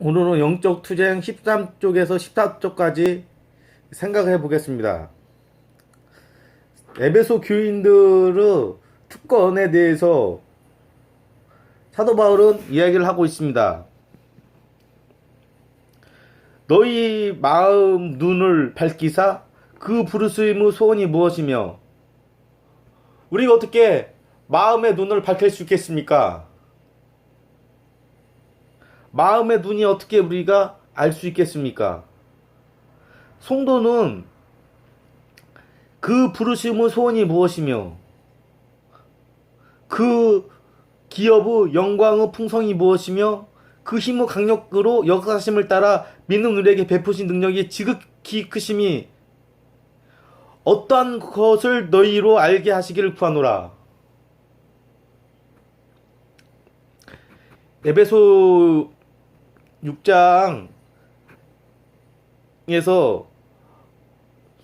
오늘은 영적 투쟁 13쪽에서 14쪽까지 생각해 보겠습니다. 에베소 교인들의 특권에 대해서 사도 바울은 이야기를 하고 있습니다. 너희 마음 눈을 밝히사 그 부르스임의 소원이 무엇이며 우리가 어떻게 마음의 눈을 밝힐 수 있겠습니까? 마음의 눈이 어떻게 우리가 알 수 있겠습니까? 성도는 그 부르심의 소원이 무엇이며 그 기업의 영광의 풍성이 무엇이며 그 힘의 강력으로 역사심을 따라 믿는 우리에게 베푸신 능력이 지극히 크심이 어떠한 것을 너희로 알게 하시기를 구하노라. 에베소 6장에서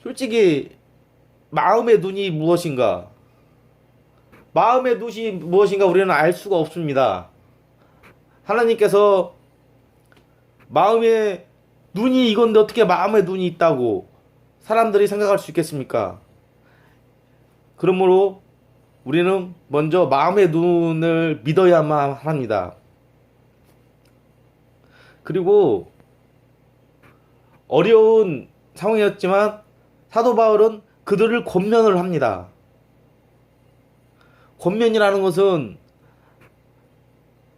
솔직히 마음의 눈이 무엇인가? 마음의 눈이 무엇인가 우리는 알 수가 없습니다. 하나님께서 마음의 눈이 이건데 어떻게 마음의 눈이 있다고 사람들이 생각할 수 있겠습니까? 그러므로 우리는 먼저 마음의 눈을 믿어야만 합니다. 그리고 어려운 상황이었지만 사도 바울은 그들을 권면을 합니다. 권면이라는 것은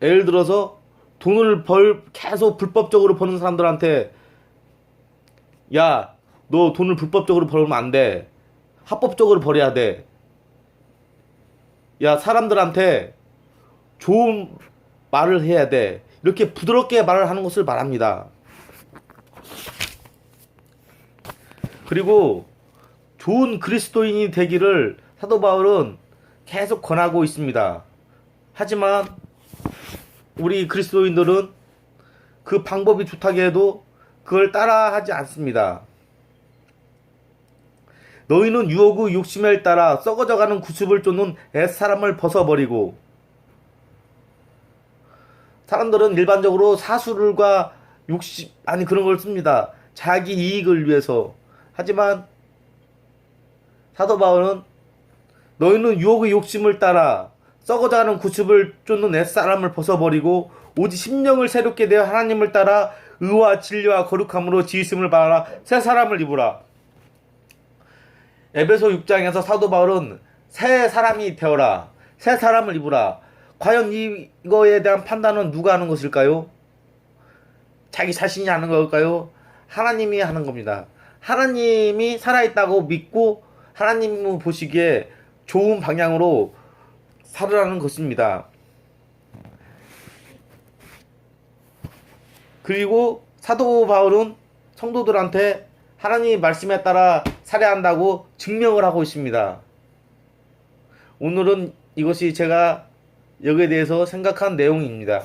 예를 들어서 돈을 벌 계속 불법적으로 버는 사람들한테 야, 너 돈을 불법적으로 벌면 안 돼. 합법적으로 벌어야 돼. 야, 사람들한테 좋은 말을 해야 돼. 이렇게 부드럽게 말을 하는 것을 말합니다. 그리고 좋은 그리스도인이 되기를 사도 바울은 계속 권하고 있습니다. 하지만 우리 그리스도인들은 그 방법이 좋다고 해도 그걸 따라하지 않습니다. 너희는 유혹의 욕심에 따라 썩어져가는 구습을 쫓는 옛사람을 벗어버리고 사람들은 일반적으로 사술과 욕심 아니 그런 걸 씁니다. 자기 이익을 위해서. 하지만 사도 바울은 너희는 유혹의 욕심을 따라 썩어져가는 구습을 쫓는 옛사람을 벗어버리고 오직 심령을 새롭게 되어 하나님을 따라 의와 진리와 거룩함으로 지으심을 바라 새 사람을 입으라. 에베소 6장에서 사도 바울은 새 사람이 되어라. 새 사람을 입으라. 과연 이거에 대한 판단은 누가 하는 것일까요? 자기 자신이 하는 걸까요? 하나님이 하는 겁니다. 하나님이 살아있다고 믿고 하나님 보시기에 좋은 방향으로 살으라는 것입니다. 그리고 사도 바울은 성도들한테 하나님 말씀에 따라 살아야 한다고 증명을 하고 있습니다. 오늘은 이것이 제가 여기에 대해서 생각한 내용입니다.